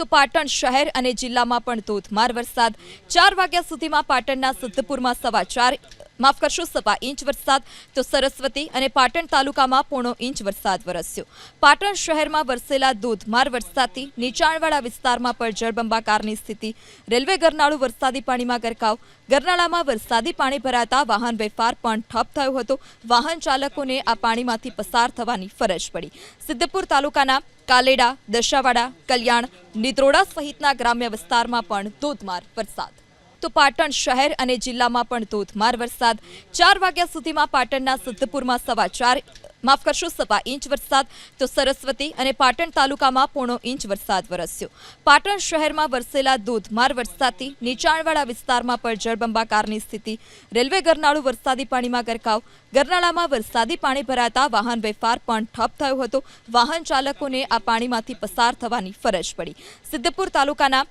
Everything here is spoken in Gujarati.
તો પાટણ શહેર અને જિલ્લામાં પણ ધોધમાર વરસાદ. ચાર વાગ્યા સુધીમાં પાટણના સિદ્ધપુરમાં સવા ચાર માફ કરશો, સવા ઇંચ વરસાદ, તો સરસ્વતી અને પાટણ તાલુકામાં પોણો ઇંચ વરસાદ વરસ્યો. પાટણ શહેરમાં વરસેલા ધોધમાર વરસાદથી નીચાણવાળા વિસ્તારમાં પણ જળબંબાકારની સ્થિતિ. રેલવે ગરનાળું વરસાદી પાણીમાં ગરકાવ. ગરનાળામાં વરસાદી પાણી ભરાતા વાહન વેપાર પણ ઠપ થયો હતો. વાહન ચાલકોને આ પાણીમાંથી પસાર થવાની ફરજ પડી. સિદ્ધપુર તાલુકાના કાલેડા, દશાવાડા, કલ્યાણ નિદ્રોડા સહિતના ગ્રામ્ય વિસ્તારમાં પણ ધોધમાર વરસાદ. તો પાટણ શહેર અને જિલ્લામાં પણ ધોધમાર વરસાદ. ચાર વાગ્યા સુધીમાં પાટણના સિદ્ધપુરમાં સવા ચાર માફ કરશો, સવા ઇંચ વરસાદ, તો સરસ્વતી અને પાટણ તાલુકામાં પોણો ઇંચ વરસાદ વરસ્યો. પાટણ શહેરમાં વરસેલા ધોધમાર વરસાદથી નીચાણવાળા વિસ્તારમાં પણ જળબંબાકારની સ્થિતિ. રેલવે ગરનાળું વરસાદી પાણીમાં ગરકાવ. ગરનાળામાં વરસાદી પાણી ભરાતા વાહન વેપાર પણ ઠપ થયો હતો. વાહન ચાલકોને આ પાણીમાંથી પસાર થવાની ફરજ પડી. સિદ્ધપુર તાલુકાના